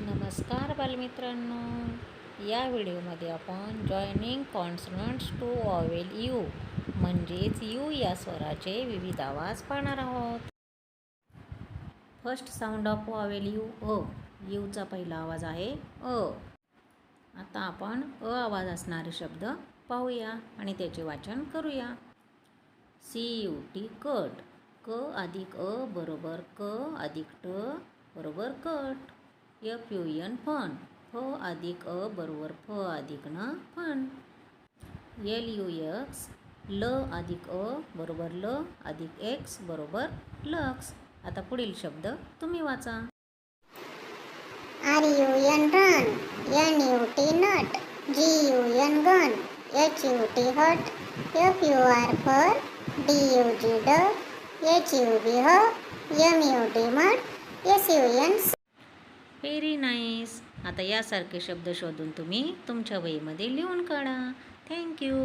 नमस्कार बालमित्रांनो. या व्हिडिओमध्ये आपण joining consonants to vowel U म्हणजेच यू या स्वराचे विविध आवाज पाहणार आहोत. First sound of vowel U अ. यूचा पहिला आवाज आहे अ. आता आपण अ आवाज असणारे शब्द पाहूया आणि त्याचे वाचन करूया. C U T cut. क अधिक अ बरोबर क अधिक ट बरोबर cut. F U N fun फ अधिक अ बरोबर फ अधिक न फन एल यू एक्स ल अधिक अ बरोबर ल अधिक एक्स बरोबर लक्स आता पुढील शब्द तुम्ही वाचा. R U N run N U T nut G U N gun H U T hut F U R fur D U G dug H U B hug M U D mud S U N very nice. आता यासारखे शब्द शोधून तुम्ही तुमच्या वहीमध्ये लिहून काढा. Thank you